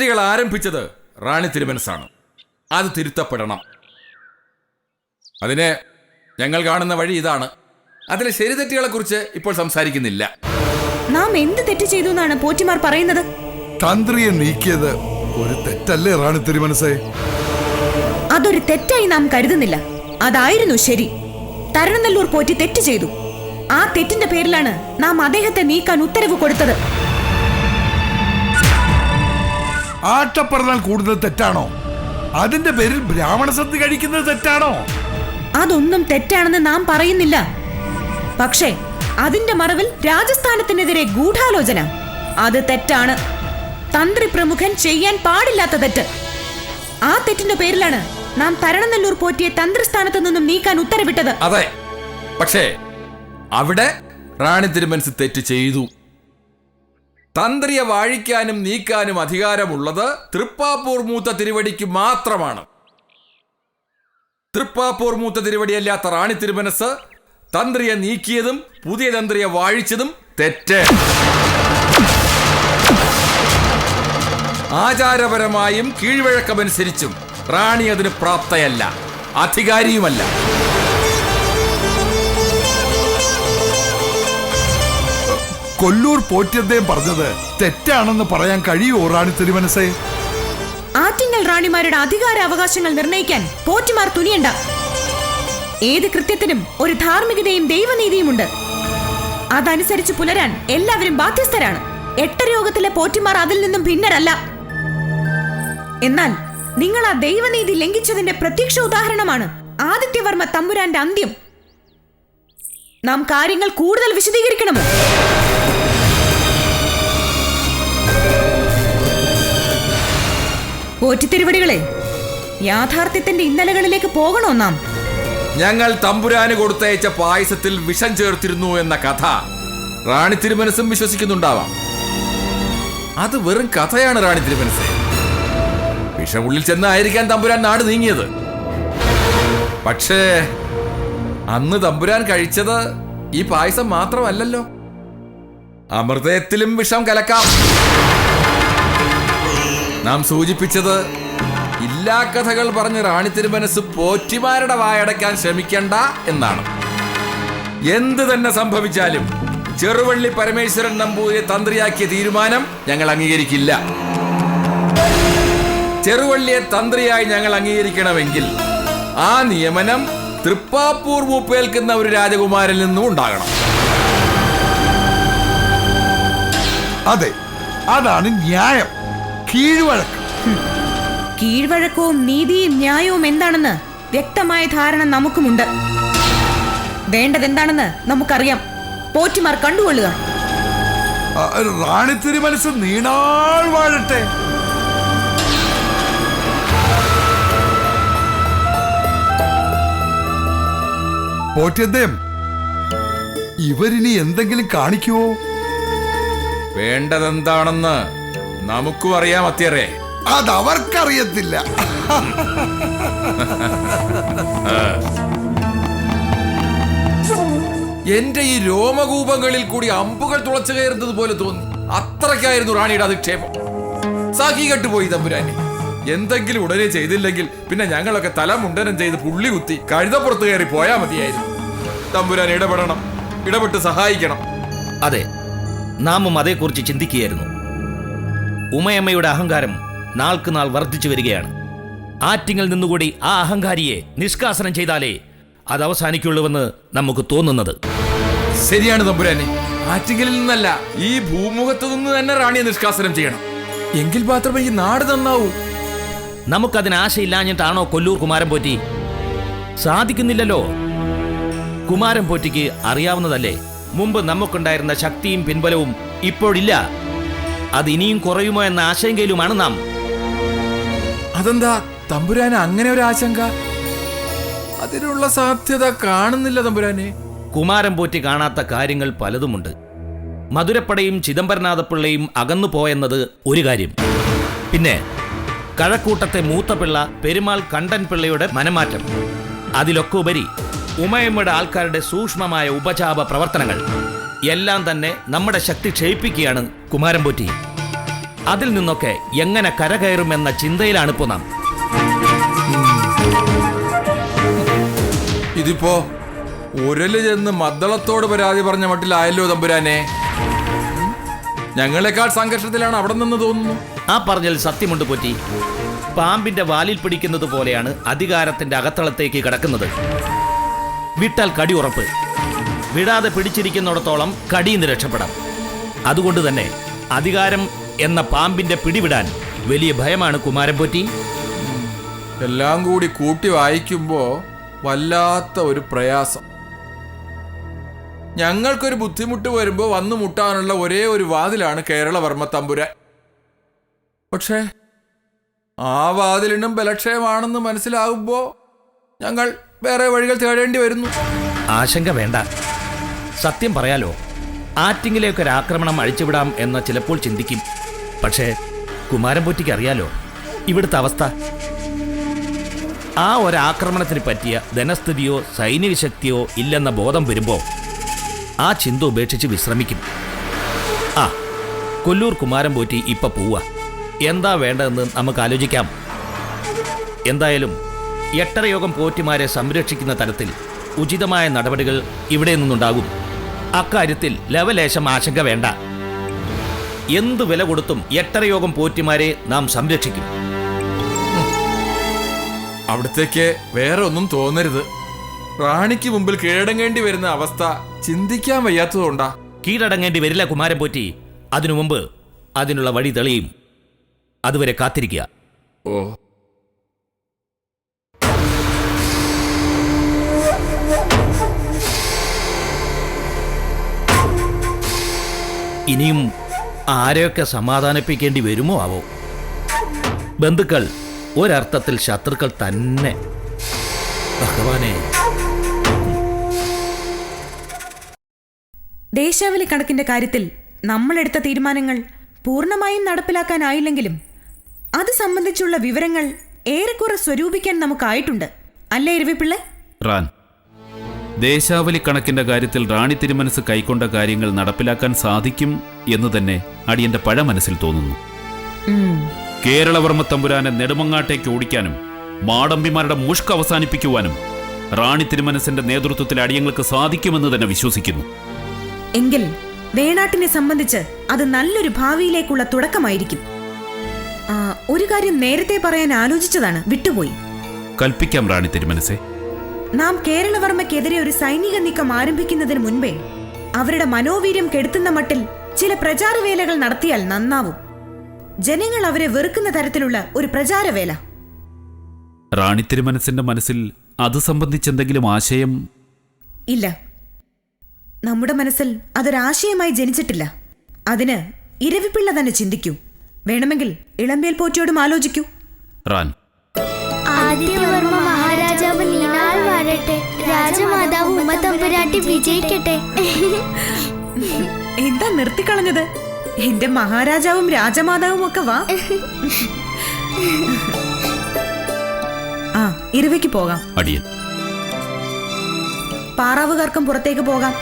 തെറ്റുകൾ ആരംഭിച്ചത് റാണി തിരുമനസാണ്. അത് തിരുത്തപ്പെടണം. അതിന് ഞങ്ങൾ കാണുന്ന വഴി ഇതാണ്. അതിലെ ശരി തെറ്റുകളെക്കുറിച്ച് ഇപ്പോൾ സംസാരിക്കുന്നില്ല. നാം എന്ത് തെറ്റ് ചെയ്തു എന്നാണ് പോറ്റിമാർ പറയുന്നത്? തന്ത്രിയെ നീക്കിയത് ഒരു തെറ്റല്ലേ റാണി തിരുമനസേ? അതൊരു തെറ്റായി നാം കരുതുന്നില്ല. അതായിരുന്നു ശരി. തരണനെല്ലൂർ പോറ്റി തെറ്റ് ചെയ്തു. ആ തെറ്റിന്റെ പേരിലാണ് നാം അദ്ദേഹത്തെ നീക്കാൻ ഉത്തരവ് കൊടുത്തത്. ആട്ടപ്പറന്നാൽ കൂടുതൽ തെറ്റാണോ? അതിന്റെ പേരിൽ ബ്രാഹ്മണ സദ്യ കഴിക്കുന്നത് തെറ്റാണോ? അതൊന്നും തെറ്റാണെന്ന് നാം പറയുന്നില്ല. പക്ഷേ അതിന്റെ മറവിൽ രാജസ്ഥാനത്തിനെതിരെ ഗൂഢാലോചന. അത് തെറ്റാണ്. തന്ത്രി പ്രമുഖൻ ചെയ്യാൻ പാടില്ലാത്ത തെറ്റ്. ആ തെറ്റിന്റെ പേരിലാണ് നാം തരണനെല്ലൂർ പോറ്റിയ തന്ത്രിസ്ഥാനത്ത് നിന്നും നീക്കാൻ ഉത്തരവിട്ടത്. അതെ. പക്ഷേ അവിടെ റാണി തിരുമനസ് തെറ്റ് ചെയ്തു. തന്ത്രിയെ വാഴിക്കാനും നീക്കാനും അധികാരമുള്ളത് തൃപ്പാപ്പൂർ മൂത്ത തിരുവടിക്ക് മാത്രമാണ്. തൃപ്പാപ്പൂർ മൂത്ത തിരുവടിയല്ലാത്ത റാണി തിരുമനസ് തന്ത്രിയെ നീക്കിയതും പുതിയ തന്ത്രിയെ വാഴിച്ചതും തെറ്റ്. ആചാരപരമായും കീഴ്വഴക്കമനുസരിച്ചും റാണി അതിന് പ്രാപ്തയല്ല അധികാരിയുമല്ല. കൊല്ലൂർ പോറ്റിയദ്ദേഹം പറഞ്ഞത് തെറ്റാണെന്ന് പറയാൻ കഴിയുമോ റാണി തിരുമനസേ ആറ്റിങ്ങൽ റാണിമാരുടെ അധികാര അവകാശങ്ങൾ നിർണയിക്കാൻ പോറ്റിമാർ തുനിയണ്ട. ഏത് കൃത്യത്തിനും ഒരു ധാർമ്മികതയും ദൈവനീതിയുമുണ്ട്. അതനുസരിച്ച് പുലരാൻ എല്ലാവരും ബാധ്യസ്ഥരാണ്. എട്ടരയോഗത്തിലെ പോറ്റിമാർ അതിൽ നിന്നും ഭിന്നരല്ല. എന്നാൽ നിങ്ങൾ ആ ദൈവനീതി ലംഘിച്ചതിന്റെ പ്രത്യക്ഷ ഉദാഹരണമാണ് ആദിത്യവർമ്മ തമ്പുരാന്റെ അന്ത്യം. നാം കാര്യങ്ങൾ കൂടുതൽ വിശദീകരിക്കണമോ? പോറ്റിത്തിരുവടികളെ യാഥാർത്ഥ്യത്തിന്റെ ഇന്നലകളിലേക്ക് പോകണോ നാം? ഞങ്ങൾ തമ്പുരാന് കൊടുത്തയച്ച പായസത്തിൽ വിഷം ചേർത്തിരുന്നു എന്ന കഥ റാണി തിരുമനസും വിശ്വസിക്കുന്നുണ്ടാവാം. അത് വെറും കഥയാണ് റാണി തിരുമനസ്. വിഷം ഉള്ളിൽ ചെന്നായിരിക്കാൻ തമ്പുരാൻ നാട് നീങ്ങിയത്. പക്ഷേ അന്ന് തമ്പുരാൻ കഴിച്ചത് ഈ പായസം മാത്രമല്ലല്ലോ. അമൃതയത്തിലും വിഷം കലക്കാം. നാം സൂചിപ്പിച്ചത് ഇല്ലാ കഥകൾ പറഞ്ഞ് റാണി തിരുമനസ് പോറ്റിമാരുടെ വായടക്കാൻ ശ്രമിക്കണ്ട എന്നാണ്. എന്ത് തന്നെ സംഭവിച്ചാലും ചെറുവള്ളി പരമേശ്വരൻ നമ്പൂതിരി തന്ത്രിയാക്കിയ തീരുമാനം ഞങ്ങൾ അംഗീകരിക്കില്ല. ചെറുവള്ളിയെ തന്ത്രിയായി ഞങ്ങൾ അംഗീകരിക്കണമെങ്കിൽ ആ നിയമനം തൃപ്പാപ്പൂർ മൂപ്പേൽക്കുന്ന ഒരു രാജകുമാരിൽ നിന്നും ഉണ്ടാകണം. അതെ അതാണ് ന്യായം. കീഴ്വഴക്കം. കീഴ്വഴക്കവും നീതിയും ന്യായവും എന്താണെന്ന് വ്യക്തമായ ധാരണ നമുക്കുമുണ്ട്. വേണ്ടതെന്താണെന്ന് നമുക്കറിയാം. പോറ്റിമാർ കണ്ടുകൊള്ളുക. റാണി തിരുമനസ് നീണാൾ വാഴട്ടെ. പോറ്റിയദ്ദേഹം ഇവരിനി എന്തെങ്കിലും കാണിക്കുവോ? വേണ്ടതെന്താണെന്ന് നമുക്കും അറിയാം അത്യറേ അതവർക്കറിയത്തില്ല. എന്റെ ഈ രോമകൂപങ്ങളിൽ കൂടി അമ്പുകൾ തുളച്ചു കയറുന്നത് പോലെ തോന്നി. അത്രയ്ക്കായിരുന്നു റാണിയുടെ അധിക്ഷേപം. സാഹി കെട്ടുപോയി തമ്പുരാനെ. എന്തെങ്കിലും ഉടനെ ചെയ്തില്ലെങ്കിൽ പിന്നെ ഞങ്ങളൊക്കെ തല മുണ്ടനം ചെയ്ത് പുള്ളി കുത്തി കഴുതപ്പുറത്ത് കയറി പോയാ മതിയായിരുന്നു. തമ്പുരാൻ ഇടപെടണം ഇടപെട്ട് സഹായിക്കണം. അതെ നാമും അതേക്കുറിച്ച് ചിന്തിക്കുകയായിരുന്നു. ഉമയമ്മയുടെ അഹങ്കാരം നാൾക്ക് നാൾ വർദ്ധിച്ചു വരികയാണ്. ആറ്റിങ്ങിൽ നിന്നുകൂടി ആ അഹങ്കാരിയെ നിഷ്കാസനം ചെയ്താലേ അത് അവസാനിക്കുള്ളൂവെന്ന് നമുക്ക് തോന്നുന്നത്. ശരിയാണ് തമ്പുരാനെ. ആറ്റിങ്ങലിൽ നിന്നല്ല ഈ ഭൂമുഖത്തു നിന്ന് തന്നെ റാണിയെ നിഷ്കാസനം ചെയ്യണം. എങ്കിൽ മാത്രമേ ഈ നാട് നന്നാവൂ. നമുക്കതിന് ആശയില്ലാഞ്ഞിട്ടാണോ കൊല്ലൂർ കുമാരൻ പോറ്റി? സാധിക്കുന്നില്ലല്ലോ. കുമാരൻ പോറ്റിക്ക് അറിയാവുന്നതല്ലേ? മുമ്പ് നമുക്കുണ്ടായിരുന്ന ശക്തിയും പിൻബലവും ഇപ്പോഴില്ല. അത് ഇനിയും കുറയുമോ എന്ന ആശങ്കയിലുമാണ് നാം. അതെന്താ? തമ്പുരാന് അങ്ങനെ ഒരു ആശങ്ക? അതിനുള്ള സാധ്യത കാണുന്നില്ല തമ്പുരാനെ. കുമാരം പോറ്റി കാണാത്ത കാര്യങ്ങൾ പലതുമുണ്ട്. മധുരപ്പടയും ചിദംബരനാഥപിള്ളയും അകന്നു പോയെന്നത് ഒരു കാര്യം. പിന്നെ കഴക്കൂട്ടത്തെ മൂത്തപിള്ള പെരുമാൾ കണ്ടൻ പിള്ളയുടെ മനമാറ്റം. അതിലൊക്കെ ഉപരി ഉമയമ്മയുടെ ആൾക്കാരുടെ സൂക്ഷ്മമായ ഉപചാപ പ്രവർത്തനങ്ങൾ. എല്ലാം തന്നെ നമ്മുടെ ശക്തി ക്ഷയിപ്പിക്കുകയാണ് കുമാരൻ പോറ്റി. അതിൽ നിന്നൊക്കെ എങ്ങനെ കരകയറുമെന്ന ചിന്തയിലാണിപ്പോ നാം. ഇതിപ്പോ ഉരൽ ചെന്ന് മദ്ദളത്തോട് പരാതി പറഞ്ഞ മട്ടിലായല്ലോ തമ്പുരാനെ. ഞങ്ങളെക്കാൾ സംഘർഷത്തിലാണ് അവിടെ നിന്ന് തോന്നുന്നു. ആ പറഞ്ഞാൽ സത്യമുണ്ട് പോറ്റി. പാമ്പിന്റെ വാലിൽ പിടിക്കുന്നത് പോലെയാണ് അധികാരത്തിന്റെ അകത്തളത്തേക്ക് കിടക്കുന്നത്. വിട്ടാൽ കടി ഉറപ്പ്. വിടാതെ പിടിച്ചിരിക്കുന്നിടത്തോളം കടിയിൽ നിന്ന് രക്ഷപ്പെടാം. അതുകൊണ്ട് തന്നെ അധികാരം എന്ന പാമ്പിന്റെ പിടിവിടാൻ വലിയ ഭയമാണ് കുമാരൻ പോറ്റി. എല്ലാം കൂടി കൂട്ടി വായിക്കുമ്പോ വല്ലാത്ത ഒരു പ്രയാസം. ഞങ്ങൾക്കൊരു ബുദ്ധിമുട്ട് വരുമ്പോൾ വന്നു മുട്ടാനുള്ള ഒരേ ഒരു വാതിലാണ് കേരളവർമ്മ തമ്പുരാൻ. പക്ഷേ ആ വാതിലിനും ബലക്ഷയമാണെന്ന് മനസ്സിലാകുമ്പോൾ ഞങ്ങൾ വേറെ വഴികൾ തേടേണ്ടി വരുന്നു. ആശങ്ക വേണ്ട. സത്യം പറയാലോ ആറ്റിങ്ങിലേക്ക് ഒരു ആക്രമണം അഴിച്ചുവിടാം എന്ന് ചിലപ്പോൾ ചിന്തിക്കും. പക്ഷേ കുമാരൻ പോറ്റിക്ക് അറിയാലോ ഇവിടുത്തെ അവസ്ഥ. ആ ഒരാക്രമണത്തിന് പറ്റിയ ധനസ്ഥിതിയോ സൈനിക ശക്തിയോ ഇല്ലെന്ന ബോധം വരുമ്പോൾ ആ ചിന്ത ഉപേക്ഷിച്ച് വിശ്രമിക്കും. ആ കൊല്ലൂർ കുമാരൻ പോറ്റി ഇപ്പൊ പോവുക. എന്താ വേണ്ടതെന്ന് നമുക്ക് ആലോചിക്കാം. എന്തായാലും എട്ടരയോഗം പോറ്റിമാരെ സംരക്ഷിക്കുന്ന തരത്തിൽ ഉചിതമായ നടപടികൾ ഇവിടെ നിന്നുണ്ടാകും. അക്കാര്യത്തിൽ ലവലേശം ആശങ്ക വേണ്ട. എന്തു വില കൊടുത്തും എട്ടരയോഗം പോറ്റിമാരെ നാം സംരക്ഷിക്കും. അവിടത്തേക്ക് വേറെ ഒന്നും തോന്നരുത്. റാണിക്ക് മുമ്പിൽ കീഴടങ്ങേണ്ടി വരുന്ന അവസ്ഥ ചിന്തിക്കാൻ വയ്യാത്തതുകൊണ്ടാ. കീഴടങ്ങേണ്ടി വരില്ല കുമാരൻ പോറ്റി. അതിനു മുമ്പ് അതിനുള്ള വഴി തെളിയും. അതുവരെ കാത്തിരിക്കുക. ഓ ഇനിയും ആരെയൊക്കെ സമാധാനിപ്പിക്കേണ്ടി വരുമോ ആവോ? ബന്ധുക്കൾ ഒരർത്ഥത്തിൽ ശത്രുക്കൾ തന്നെ. ഭഗവാനെ. ദേശാവലി കണക്കിന്റെ കാര്യത്തിൽ നമ്മൾ നമ്മളെടുത്ത തീരുമാനങ്ങൾ പൂർണമായും നടപ്പിലാക്കാനായില്ലെങ്കിലും അത് സംബന്ധിച്ചുള്ള വിവരങ്ങൾ ഏറെക്കുറെ സ്വരൂപിക്കാൻ നമുക്കായിട്ടുണ്ട്. അല്ലേ ഇരവിപ്പിള്ള റാൻ. ദേശാവലി കണക്കിന്റെ കാര്യത്തിൽ റാണി തിരുമനസ് കൈക്കൊണ്ട കാര്യങ്ങൾ നടപ്പിലാക്കാൻ സാധിക്കും എന്ന് തന്നെ അടിയന്റെ പഴ മനസ്സിൽ തോന്നുന്നു കേരളവർമ്മ തമ്പുരാനെ നെടുമങ്ങാട്ടേക്ക് ഓടിക്കാനും മാടമ്പിമാരുടെ മുഷ്ക് അവസാനിപ്പിക്കുവാനും റാണി തിരുമനസിന്റെ നേതൃത്വത്തിൽ അടിയങ്ങൾക്ക് സാധിക്കുമെന്ന് തന്നെ വിശ്വസിക്കുന്നു. എങ്കിൽ വേണാട്ടിനെ സംബന്ധിച്ച് അത് നല്ലൊരു ഭാവിയിലേക്കുള്ള തുടക്കമായിരിക്കും. ഒരു കാര്യം നേരത്തെ പറയാൻ ആലോചിച്ചതാണ് വിട്ടുപോയി. കൽപ്പിക്കാം റാണി തിരുമനസെ. നാം കേരളവർമ്മയ്ക്കെതിരെ ഒരു സൈനിക നീക്കം ആരംഭിക്കുന്നതിന് മുൻപേ അവരുടെ മനോവീര്യം കെടുത്തുന്ന മട്ടിൽ ചില പ്രചാരവേലകൾ നടത്തിയാൽ നന്നാവും. ജനങ്ങൾ അവരെ വെറുക്കുന്ന തരത്തിലുള്ള ഒരു പ്രചാരവേല. റാണി തിരുമനസിന്റെ മനസ്സിൽ അത് സംബന്ധിച്ചെന്തെങ്കിലും ആശയം? ഇല്ല. നമ്മുടെ മനസ്സിൽ അതൊരാശയമായി ജനിച്ചിട്ടില്ല. അതിന് ഇരവിപ്പിള്ള തന്നെ ചിന്തിക്കൂ. വേണമെങ്കിൽ ഇളമ്പേൽ പോറ്റിയോടും ആലോചിക്കൂ. റാൻ. ആദിത്യവർമ്മ മഹാരാജാവ് വാഴട്ടെ രാജമാതാവ് ഉമ്മ തമ്പുരാട്ടി വിജയിക്കട്ടെ. എന്താ നിർത്തിക്കളഞ്ഞത്? എന്റെ മഹാരാജാവും രാജമാതാവും ഒക്കെ വാ. ആ ഇരുവയ്ക്ക് പോകാം. അടിയൻ. പാറാവുകാർക്കും പുറത്തേക്ക് പോകാം.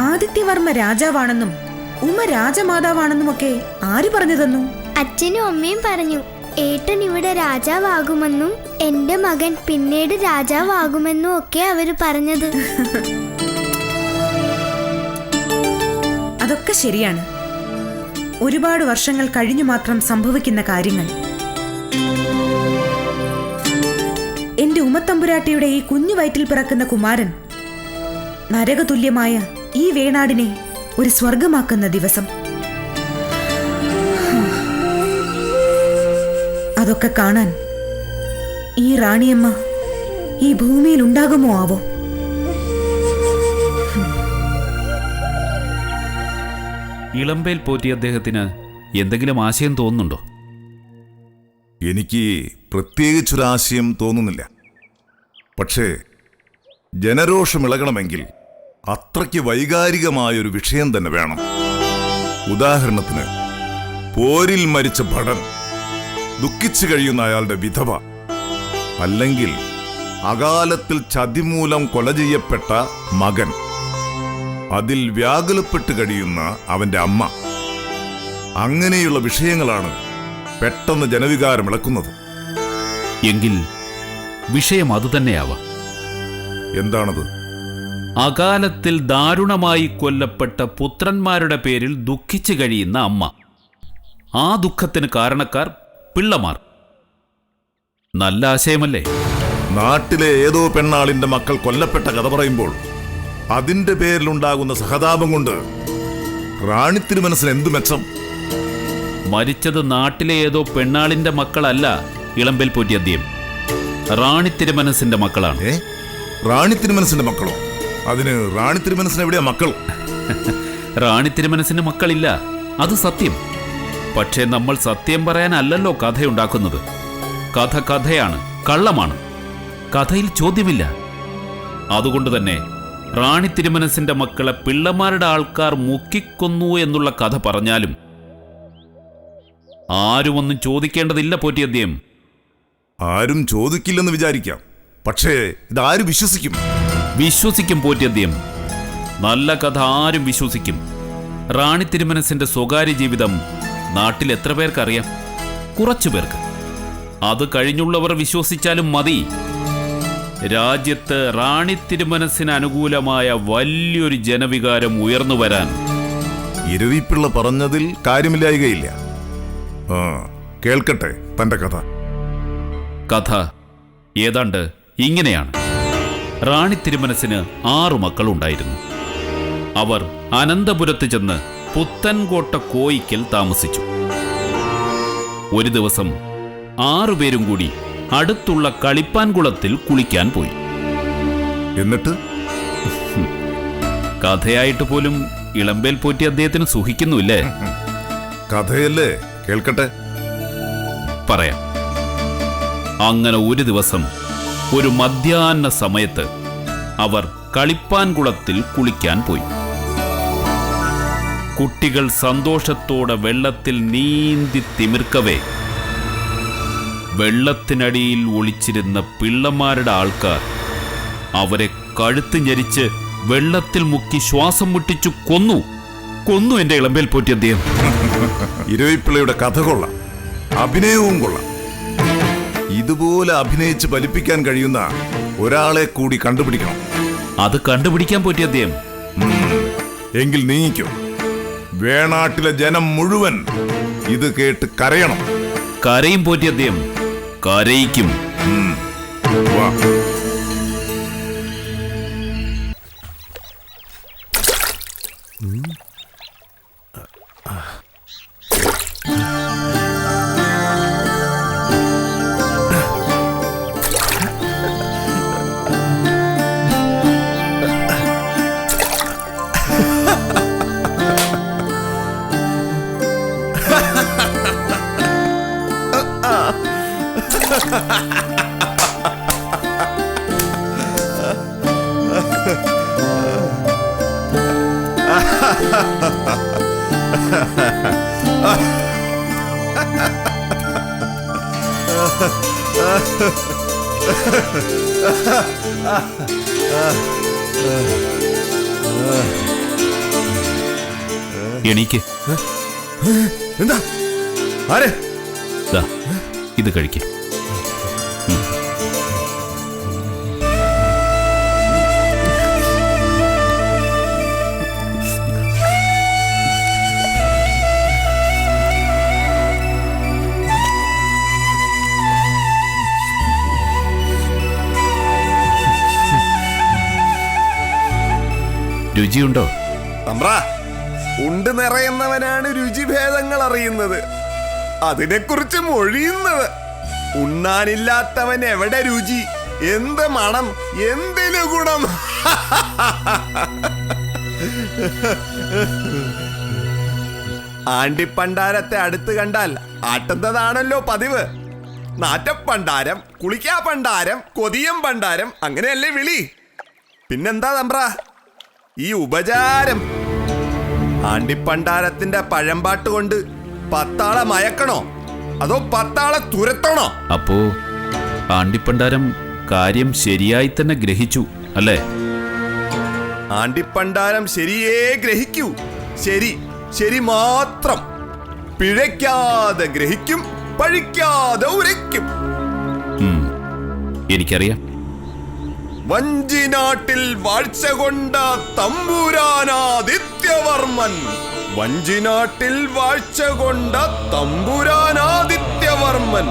ആദിത്യവർമ്മ രാജാവാണെന്നും ഉമ്മ രാജമാതാവാണെന്നുമൊക്കെ ആര് പറഞ്ഞു തന്നു അച്ഛനും അമ്മയും പറഞ്ഞു ഏട്ടൻ ഇവിടെ രാജാവാകുമെന്നും എന്റെ മകൻ പിന്നീട് രാജാവാകുമെന്നും ഒക്കെ അവർ പറഞ്ഞത്. അതൊക്കെ ശരിയാണ്. ഒരുപാട് വർഷങ്ങൾ കഴിഞ്ഞു മാത്രം സംഭവിക്കുന്ന കാര്യങ്ങൾ. എന്റെ ഉമ്മത്തമ്പുരാട്ടിയുടെ ഈ കുഞ്ഞു വയറ്റിൽ പിറക്കുന്ന കുമാരൻ നരകതുല്യമായ ഈ വേണാടിനെ ഒരു സ്വർഗമാക്കുന്ന ദിവസം. അതൊക്കെ കാണാൻ ഈ റാണിയമ്മ ഈ ഭൂമിയിൽ ഉണ്ടാകുമോ ആവോ? ഇളമ്പേൽ പോറ്റി അദ്ദേഹത്തിന് എന്തെങ്കിലും ആശയം തോന്നുന്നുണ്ടോ? എനിക്ക് പ്രത്യേകിച്ചൊരാശയം തോന്നുന്നില്ല. പക്ഷേ ജനരോഷം ഇളകണമെങ്കിൽ അത്രയ്ക്ക് വൈകാരികമായൊരു വിഷയം തന്നെ വേണം. ഉദാഹരണത്തിന് പോരിൽ മരിച്ച ഭടൻ ദുഃഖിച്ചു കഴിയുന്ന അയാളുടെ വിധവ അല്ലെങ്കിൽ അകാലത്തിൽ ചതിമൂലം കൊല ചെയ്യപ്പെട്ട മകൻ അതിൽ വ്യാകുലപ്പെട്ട് കഴിയുന്ന അവന്റെ അമ്മ. അങ്ങനെയുള്ള വിഷയങ്ങളാണ് പെട്ടെന്ന് ജനവികാരം ഇളക്കുന്നത്. എങ്കിൽ വിഷയം അതുതന്നെയാവാം എന്താണത്? അകാലത്തിൽ ദാരുണമായി കൊല്ലപ്പെട്ട പുത്രന്മാരുടെ പേരിൽ ദുഃഖിച്ചു കഴിയുന്ന അമ്മ. ആ ദുഃഖത്തിന് കാരണക്കാർ പിള്ളമാർ. നല്ല ആശയമല്ലേ? നാട്ടിലെ ഏതോ പെണ്ണാളിന്റെ മക്കൾ കൊല്ലപ്പെട്ട കഥ പറയുമ്പോൾ അതിന്റെ പേരിലുണ്ടാകുന്ന സഹതാപം കൊണ്ട് റാണി മനസ്സിന് എന്തു മെച്ചം? മരിച്ചത് നാട്ടിലെ ഏതോ പെണ്ണാളിന്റെ മക്കളല്ല ഇളമ്പൽ പോറ്റിയദ്യം റാണി തിരുമനസിന്റെ മക്കളാണ്. റാണി തിരുമനസിന്റെ മക്കളോ? അതിന് റാണി തിരുമനസിന് എവിടെയാ മക്കൾ? റാണി തിരുമനസിന് മക്കളില്ല. അത് സത്യം. പക്ഷേ നമ്മൾ സത്യം പറയാനല്ലല്ലോ കഥയുണ്ടാക്കുന്നത്. കഥ കഥയാണ് കള്ളമാണ്. കഥയിൽ ചോദ്യമില്ല. അതുകൊണ്ട് തന്നെ റാണി തിരുമനസിന്റെ മക്കളെ പിള്ളമാരുടെ ആൾക്കാർ മുക്കിക്കൊന്നു എന്നുള്ള കഥ പറഞ്ഞാലും ആരുമൊന്നും ചോദിക്കേണ്ടതില്ല പോറ്റിയദ്യം ആരും ചോദിക്കില്ലെന്ന് വിചാരിക്കാം. പക്ഷേ ഇതാര് വിശ്വസിക്കും? വിശ്വസിക്കും പോറ്റദ്യം നല്ല കഥ ആരും വിശ്വസിക്കും. റാണി തിരുമനസിന്റെ സ്വകാര്യ ജീവിതം നാട്ടിൽ എത്ര പേർക്കറിയാം? കുറച്ചു പേർക്ക്. അത് കഴിഞ്ഞുള്ളവർ വിശ്വസിച്ചാലും മതി. രാജ്യത്ത് റാണി തിരുമനസിന് അനുകൂലമായ വലിയൊരു ജനവികാരം ഉയർന്നു വരാൻ. ഇരവിപ്പിള്ള പറഞ്ഞതിൽ കാര്യമില്ലായികയില്ല. കേൾക്കട്ടെ തന്റെ കഥ. കഥ ഏതാണ്ട് ഇങ്ങനെയാണ്. റാണി തിരുമനസിന് ആറു മക്കളുണ്ടായിരുന്നു. അവർ അനന്തപുരത്ത് ചെന്ന് പുത്തൻകോട്ട കോയിക്കൽ താമസിച്ചു. ഒരു ദിവസം ആറുപേരും കൂടി അടുത്തുള്ള കളിപ്പാൻകുളത്തിൽ കുളിക്കാൻ പോയി. എന്നിട്ട്? കഥയായിട്ട് പോലും ഇളമ്പേൽ പോറ്റി അദ്ദേഹത്തിന് സുഖിക്കുന്നുമില്ലേ? കഥയല്ലേ? കേൾക്കട്ടെ. പറയാം. അങ്ങനെ ഒരു ദിവസം ഒരു മധ്യാഹ്ന സമയത്ത് അവർ കളിപ്പാൻകുളത്തിൽ കുളിക്കാൻ പോയി. കുട്ടികൾ സന്തോഷത്തോടെ വെള്ളത്തിൽ നീന്തി തിമിർക്കവേ. വെള്ളത്തിനടിയിൽ ഒളിച്ചിരുന്ന പിള്ളമാരുടെ ആൾക്കാർ അവരെ കഴുത്ത് ഞെരിച്ച് വെള്ളത്തിൽ മുക്കി ശ്വാസം മുട്ടിച്ചു കൊന്നു. കൊന്നു എന്റെ ഇളമ്പേൽ പോറ്റി അദ്ദേഹം. ഇരവിപ്പിള്ളയുടെ കഥ കൊള്ളാം. അഭിനയവും കൊള്ളാം. ഇതുപോലെ അഭിനയിച്ച് ഫലിപ്പിക്കാൻ കഴിയുന്ന ഒരാളെ കൂടി കണ്ടുപിടിക്കണം. അത് കണ്ടുപിടിക്കാൻ പറ്റിയ അദ്ദേഹം. എങ്കിൽ നീങ്ങിക്കോ. വേണാട്ടിലെ ജനം മുഴുവൻ ഇത് കേട്ട് കരയണം. കരയും പോറ്റി അദ്ദേഹം. കരയിക്കും. വാ. എണീക്ക്. എന്താ? ആരെ? ഇത് കഴിക്ക. രുചിയുണ്ടോ? തമ്പ്ര. ഉണ്ട് നിറയുന്നവനാണ് രുചിഭേദങ്ങൾ അറിയുന്നത്. അതിനെക്കുറിച്ച് മൊഴിയുന്നത് ഉണ്ണാനില്ലാത്തവൻ എവിടെ രുചി? എന്ത് മണം? എന്തിനു ഗുണം? ആണ്ടിപ്പണ്ടാരത്തെ അടുത്ത് കണ്ടാൽ ആട്ടുന്നതാണല്ലോ പതിവ്. നാറ്റപ്പണ്ടാരം കുളിക്കാ പണ്ടാരം കൊതിയം പണ്ടാരം അങ്ങനെയല്ലേ വിളി? പിന്നെന്താ തമ്പ്ര? ഈ ഉപചാരം. ആണ്ടിപ്പണ്ടാരത്തിന്റെ പഴമ്പാട്ട് കൊണ്ട് പത്താളെ മയക്കണോ? അതോ പത്താളെ തുരത്തണോ? അപ്പോ ആണ്ടിപ്പണ്ടാരം കാര്യം ശരിയായി തന്നെ ഗ്രഹിച്ചു അല്ലേ? ആണ്ടിപ്പണ്ടാരം ശരിയേ ഗ്രഹിക്കൂ. ശരി ശരി മാത്രം. പിഴയ്ക്കാതെ ഗ്രഹിക്കും പഴിക്കാതെ ഉരയ്ക്കും. എനിക്കറിയാം. വഞ്ചിനാട്ടിൽ വാഴ്ച കൊണ്ട തമ്പുരാനാദിത്യവർമ്മൻ വഞ്ചിനാട്ടിൽ വാഴ്ച കൊണ്ട തമ്പുരാനാദിത്യവർമ്മൻ.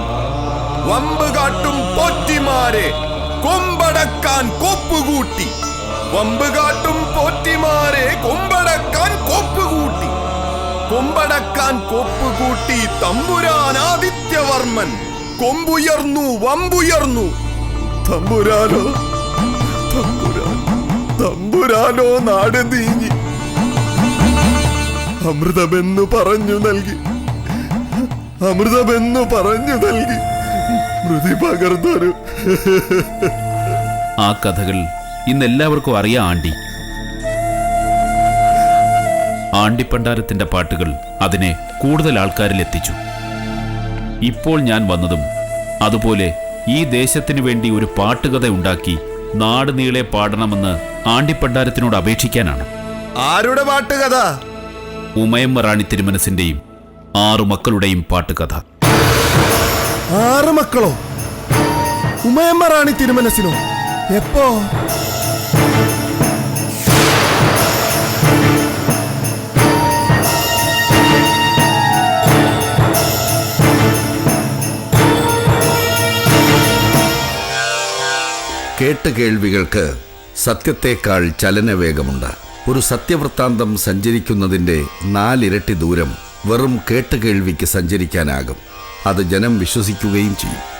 വമ്പ് കാട്ടും പോറ്റിമാരെ കൊമ്പടക്കാൻ കൊപ്പുകൂട്ടി. വമ്പ് കാട്ടും പോറ്റിമാരെ കൊമ്പടക്കാൻ കൊപ്പുകൂട്ടി. കൊമ്പടക്കാൻ തമ്പുരാൻ ആദിത്യവർമ്മൻ കൊമ്പുയർന്നു വമ്പുയർന്നു. തമ്പുരാനോ തമ്പുരാൻ തമ്പുരാനോ നാട് നീങ്ങി അമൃതമെന്നു പറഞ്ഞു നൽകി. അമൃതമെന്നു പറഞ്ഞു നൽകി. മൃതി പകർന്നൊരു ആ കഥകൾ ഇന്ന് എല്ലാവർക്കും അറിയാം ആണ്ടി. ആണ്ടിപ്പണ്ടാരത്തിന്റെ പാട്ടുകൾ അതിനെ കൂടുതൽ ആൾക്കാരിൽ എത്തിച്ചു ഇപ്പോൾ ഞാൻ വന്നതും അതുപോലെ ഈ ദേശത്തിനു വേണ്ടി ഒരു പാട്ടുകഥ ഉണ്ടാക്കി നാട് നീളെ പാടണമെന്ന് ആണ്ടിപ്പണ്ടാരത്തിനോട് അപേക്ഷിക്കാനാണ്. ആരുടെ പാട്ടുകഥ? ഉമയമ്മ റാണി തിരുമനസിന്റെയും ആറു മക്കളുടെയും പാട്ടുകഥ. ആറ് മക്കളോ? ഉമയമ്മ റാണി തിരുമനസിനോ? എപ്പോ? കേട്ട കേൾവികൾക്ക് സത്യത്തേക്കാൾ ചലനവേഗമുണ്ട്. ഒരു സത്യവൃത്താന്തം സഞ്ചരിക്കുന്നതിന്റെ നാലിരട്ടി ദൂരം വെറും കേട്ടുകേൾവിക്ക് സഞ്ചരിക്കാനാകും. അത് ജനം വിശ്വസിക്കുകയും ചെയ്യും.